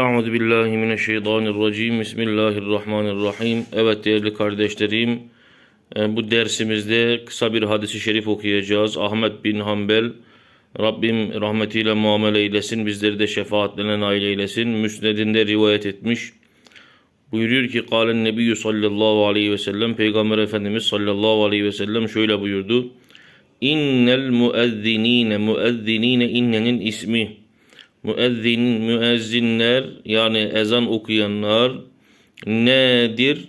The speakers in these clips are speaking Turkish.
Euzu billahi mineşşeytanirracim. Bismillahirrahmanirrahim. Evet değerli kardeşlerim, e, bu dersimizde kısa bir hadisi şerif okuyacağız. Ahmet bin Hanbel Rabbim rahmetiyle muamele eylesin, bizleri de şefaatlerine nail eylesin. Müsnedinde rivayet etmiş. Buyuruyor ki Kalen Nebiyyü sallallahu aleyhi ve sellem Peygamber Efendimiz sallallahu aleyhi ve sellem şöyle buyurdu. İnnel müezzinine müezzinine innenin ismi müezzin müezzinler yani ezan okuyanlar nedir?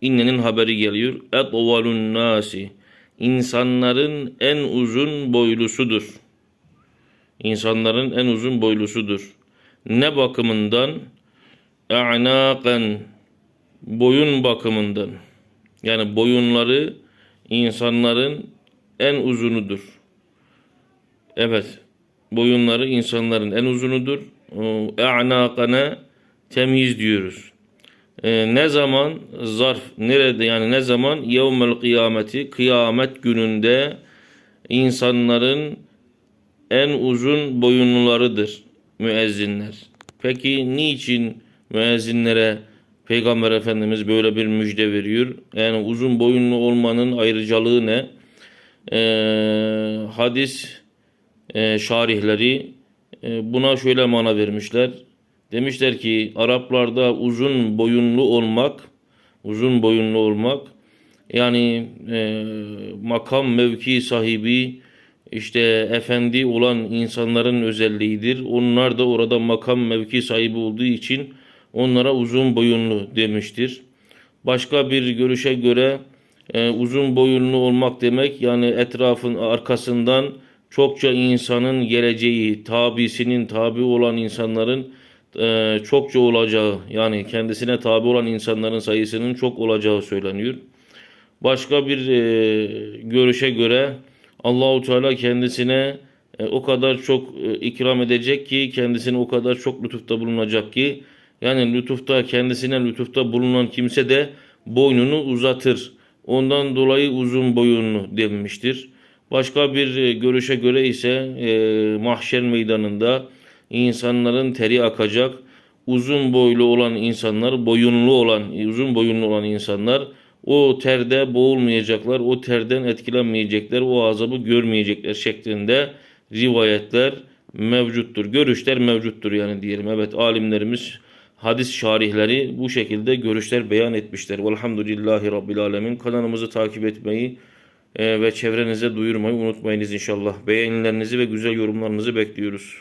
İnnenin haberi geliyor. Etvalun nasi insanların en uzun boylusudur. İnsanların en uzun boylusudur. Ne bakımından? E'naken boyun bakımından. Yani boyunları insanların en uzunudur. Evet, boyunları insanların en uzunudur. E'nakane temiz diyoruz. Ee, ne zaman zarf nerede yani ne zaman yevmel kıyameti kıyamet gününde insanların en uzun boyunlularıdır müezzinler. Peki niçin müezzinlere Peygamber Efendimiz böyle bir müjde veriyor? Yani uzun boyunlu olmanın ayrıcalığı ne? Ee, hadis e, şarihleri e, buna şöyle mana vermişler. Demişler ki Araplarda uzun boyunlu olmak, uzun boyunlu olmak yani e, makam mevki sahibi işte efendi olan insanların özelliğidir. Onlar da orada makam mevki sahibi olduğu için onlara uzun boyunlu demiştir. Başka bir görüşe göre e, uzun boyunlu olmak demek yani etrafın arkasından çokça insanın geleceği, tabisinin tabi olan insanların e, çokça olacağı yani kendisine tabi olan insanların sayısının çok olacağı söyleniyor. Başka bir e, görüşe göre Allahu Teala kendisine e, o kadar çok ikram edecek ki kendisine o kadar çok lütufta bulunacak ki yani lütufta kendisine lütufta bulunan kimse de boynunu uzatır. Ondan dolayı uzun boyunlu denmiştir. Başka bir e, görüşe göre ise e, mahşer meydanında insanların teri akacak. Uzun boylu olan insanlar, boyunlu olan, uzun boyunlu olan insanlar o terde boğulmayacaklar, o terden etkilenmeyecekler, o azabı görmeyecekler şeklinde rivayetler mevcuttur. Görüşler mevcuttur yani diyelim. Evet alimlerimiz, hadis şarihleri bu şekilde görüşler beyan etmişler. Velhamdülillahi Rabbil Alemin. Kanalımızı takip etmeyi e, ve çevrenize duyurmayı unutmayınız inşallah. Beğenilerinizi ve güzel yorumlarınızı bekliyoruz.